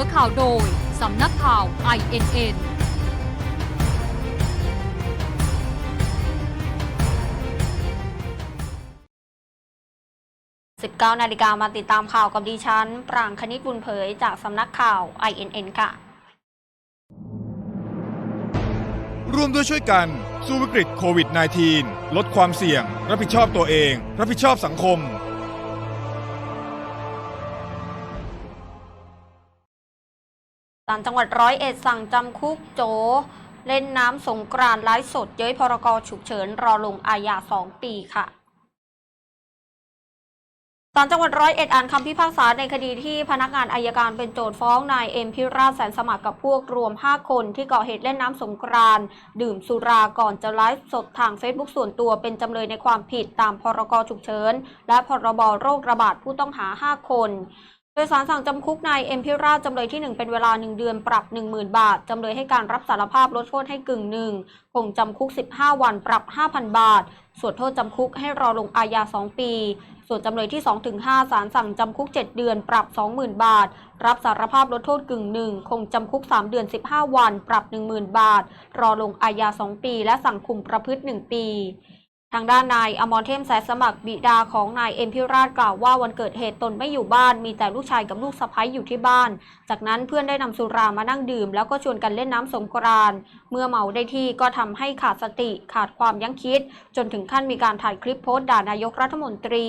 อข่าวโดย สำนักข่าว INN 19นาฬิกามาติดตามข่าวกับดิฉัน ปรางคณิตบุญเผยจากสำนักข่าว INN ค่ะ ร่วมด้วยช่วยกัน สู้วิกฤตโควิด -19 ลดความเสี่ยง รับผิดชอบตัวเอง รับผิดชอบสังคม ศาลจังหวัดร้อยเอ็ดสั่งจำคุกโจ เล่นน้ำสงกรานต์ไลฟ์สดเย้ยพรกฉุกเฉินรอลงอาญา2ปีค่ะศาลจังหวัดร้อยเอ็ดอ่านคำพิพากษาในคดีที่พนักงานอายการเป็นโจทฟ้องนายเอ็มพิราชแสนสมัครกับพวกรวม 5 คนที่ก่อเหตุเล่นน้ำสงกรานดื่มสุราก่อนจะไลฟ์สดทางเฟซบุ๊กส่วนตัวเป็นจำเลยในความผิดตามพรกฉุกเฉิน และพรบโรคระบาดผู้ต้องหา 5 คน ดยสารสั่งจำคุกนายเอ็มพิราชจำเลยที่ 1 เป็นเวลา 1 เดือนปรับ 10,000 บาท จำเลยให้การรับสารภาพลดโทษให้กึ่งหนึ่งคงจำคุก 15 วันปรับ 5,000 บาท ส่วนโทษจำคุกให้รอลงอาญา 2 ปี ส่วนจำเลยที่ 2-5ศาลสั่งจำคุก 7 เดือนปรับ 20,000 บาท รับสารภาพลดโทษกึ่งหนึ่งคงจำคุก 3 เดือน 15 วัน ปรับ 10,000 บาท รอลงอาญา 2 ปี และสั่งคุมประพฤติ 1 ปี ทางด้านนายอมรเทพแสนสมัครบิดาของนายเอ็มพิราชกล่าวว่าวันเกิดเหตุตนไม่อยู่บ้าน มีแต่ลูกชายกับลูกสะใภ้อยู่ที่บ้าน จากนั้นเพื่อนได้นำสุรามานั่งดื่ม แล้วก็ชวนกันเล่นน้ำสงกรานต์เมื่อเมาได้ที่ก็ทำให้ขาดสติขาดความยั้งคิด จนถึงขั้นมีการถ่ายคลิปโพสต์ด่านายกรัฐมนตรี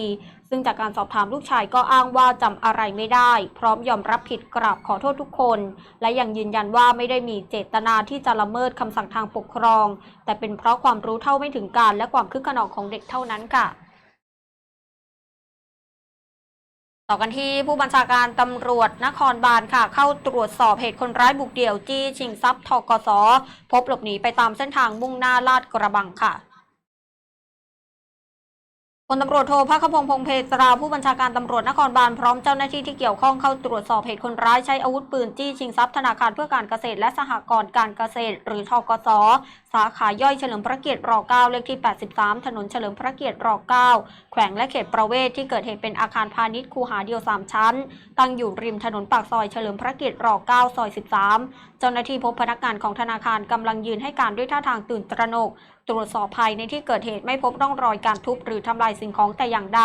ซึ่งจากการสอบถามลูกชายก็อ้างว่าจำอะไรไม่ได้ พร้อมยอมรับผิดกราบขอโทษทุกคน และยังยืนยันว่าไม่ได้มีเจตนาที่จะละเมิดคำสั่งทางปกครอง แต่เป็นเพราะความรู้เท่าไม่ถึงการ และความคึกขนองของเด็กเท่านั้นค่ะต่อกันที่ผู้บัญชาการตำรวจนครบาลค่ะ เข้าตรวจสอบเหตุคนร้ายบุกเดี่ยวจี้ชิงทรัพย์ทกสพบหลบหนีไปตามเส้นทางมุ่งหน้าลาดกระบังค่ะ พลตำรวจโทภาคพงษ์พงเพตราผู้บัญชาการตำรวจนครบาลพร้อมเจ้าหน้าที่ที่เกี่ยวข้องเข้าตรวจสอบเหตุคนร้ายใช้อาวุธปืนจี้ชิงทรัพย์ธนาคารเพื่อการเกษตรและสหกรณ์การเกษตร หรือทกส สาขาย่อยเฉลิมพระเกียรติร9เลขที่ 83 ถนนเฉลิมพระเกียรติร9แขวงและเขตประเวศที่เกิดเหตุเป็นอาคารพาณิชย์คูหาเดียว 3 ชั้น ตั้งอยู่ริมถนนปากซอยเฉลิมพระเกียรติร9ซอย 13 เจ้าหน้าที่พบพนักงานของธนาคารกำลังยืนให้การด้วยท่าทางตื่นตระหนก ตรวจสอบภายในที่เกิดเหตุไม่พบร่องรอยการทุบหรือทำลายสิ่งของแต่อย่างใด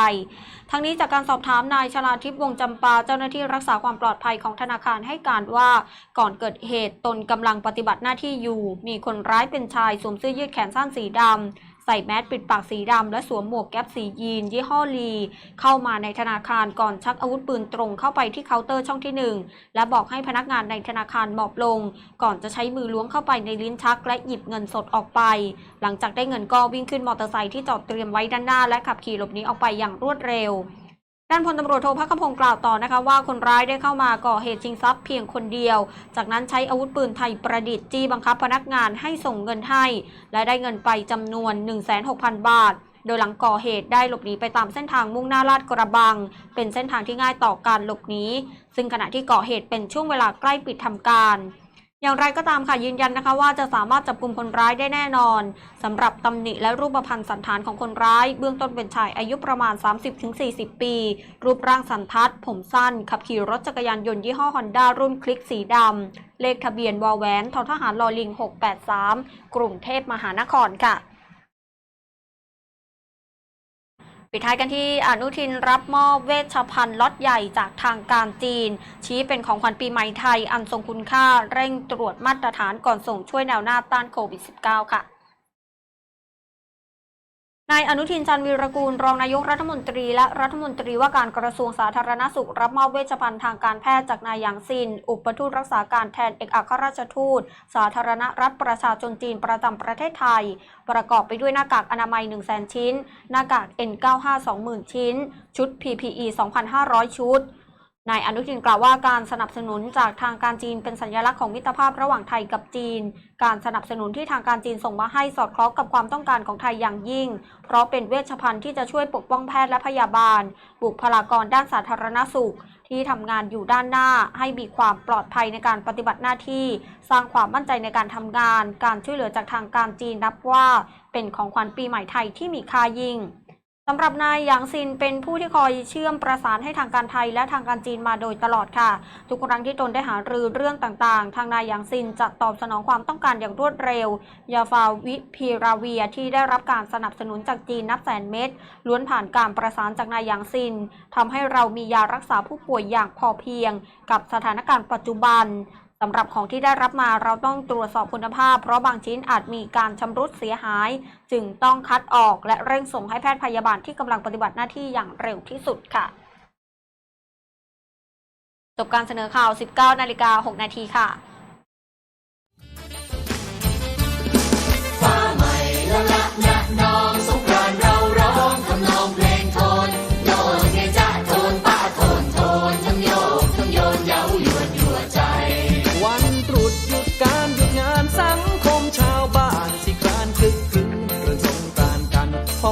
ทั้งนี้จากการสอบถามนายชลาทิพย์วงจำปาเจ้าหน้าที่รักษาความปลอดภัยของธนาคารให้การว่าก่อนเกิดเหตุตนกำลังปฏิบัติหน้าที่อยู่ มีคนร้ายเป็นชายสวมเสื้อยืดแขนสั้นสีดำ ใส่แมสปิดปากสีดำและสวมหมวกแก๊ปสียีน ยี่ห้อลี เข้ามาในธนาคารก่อนชักอาวุธปืนตรงเข้าไปที่เคาน์เตอร์ช่องที่หนึ่งและบอกให้พนักงานในธนาคารหมอบลง ก่อนจะใช้มือล้วงเข้าไปในลิ้นชัก และหยิบเงินสดออกไป หลังจากได้เงินก็วิ่งขึ้นมอเตอร์ไซค์ที่จอดเตรียมไว้ด้านหน้าและขับขี่หลบหนีออกไปอย่างรวดเร็ว ด้านพลตำรวจโทพักขพงศ์กล่าวต่อนะคะว่าคนร้ายได้เข้ามาก่อเหตุชิงทรัพย์เพียงคนเดียว จากนั้นใช้อาวุธปืนไทยประดิษฐ์จี้บังคับพนักงานให้ส่งเงินให้ และได้เงินไปจำนวน 16,000บาทโดยหลังก่อเหตุได้หลบหนีไปตามเส้นทางมุ่งหน้าลาดกระบัง เป็นเส้นทางที่ง่ายต่อการหลบหนีซึ่งขณะที่ก่อเหตุเป็นช่วงเวลาใกล้ปิดทำการ อย่างไรก็ตามค่ะยืนยันนะคะว่าจะสามารถจับกลุ่มคนร้ายได้แน่นอนสำหรับตำหนิและรูปพรรณสันฐานของคนร้าย เบื้องต้นเป็นชายอายุประมาณ 30-40 ปี รูปร่างสันทัด ผมสั้น ขับขี่รถจักรยานยนต์ยี่ห้อฮอนด้ารุ่นคลิกสีดำเลขทะเบียนวอลแหวนททหารลอลิง 683 กรุงเทพมหานครค่ะ ปิดท้ายกันที่อนุทินรับมอบเวชภัณฑ์ล็อตใหญ่จากทางการจีน ชี้เป็นของขวัญปีใหม่ไทยอันทรงคุณค่าเร่งตรวจมาตรฐานก่อนส่งช่วยแนวหน้าต้านโควิด -19 ค่ะ นายอนุทินจันวีรกูลรองนายกรัฐมนตรีและรัฐมนตรีว่าการกระทรวงสาธารณสุขรับมอบเวชภัณฑ์ทางการแพทย์จากนายหยางซิน อุปทูตรักษาการแทนเอกอัครราชทูต สาธารณรัฐประชาชนจีนประจำประเทศไทย ประกอบไปด้วยหน้ากากอนามัย 1 0 0 0 0 0 ชิ้น หน้ากาก N95 20,000 ชิ้น ชุด PPE 2,500 ชุด นายอนุทินกล่าวว่าการสนับสนุนจากทางการจีนเป็นสัญลักษณ์ของมิตรภาพระหว่างไทยกับจีน การสนับสนุนที่ทางการจีนส่งมาให้สอดคล้องกับความต้องการของไทยอย่างยิ่ง เพราะเป็นเวชภัณฑ์ที่จะช่วยปกป้องแพทย์และพยาบาล บุคลากรด้านสาธารณสุข ที่ทำงานอยู่ด้านหน้า ให้มีความปลอดภัยในการปฏิบัติหน้าที่ สร้างความมั่นใจในการทำงาน การช่วยเหลือจากทางการจีนนับว่า เป็นของขวัญปีใหม่ไทยที่มีค่ายิ่ง สำหรับนายหยางซินเป็นผู้ที่คอยเชื่อมประสานให้ทางการไทยและทางการจีนมาโดยตลอดค่ะ ทุกครั้งที่ตนได้หารือเรื่องต่างๆ ทางนายหยางซินจะตอบสนองความต้องการอย่างรวดเร็ว ยาฟาวิพิราเวียที่ได้รับการสนับสนุนจากจีนนับแสนเม็ดล้วนผ่านการประสานจากนายหยางซินทำให้เรามียารักษาผู้ป่วยอย่างพอเพียง กับสถานการณ์ปัจจุบัน สำหรับของที่ได้รับมาเราต้องตรวจสอบคุณภาพ เพราะบางชิ้นอาจมีการชำรุดเสียหาย จึงต้องคัดออกและเร่งส่งให้แพทย์พยาบาลที่กำลังปฏิบัติหน้าที่อย่างเร็วที่สุดค่ะจบการเสนอข่าว 19 นาฬิกา 6 นาทีค่ะ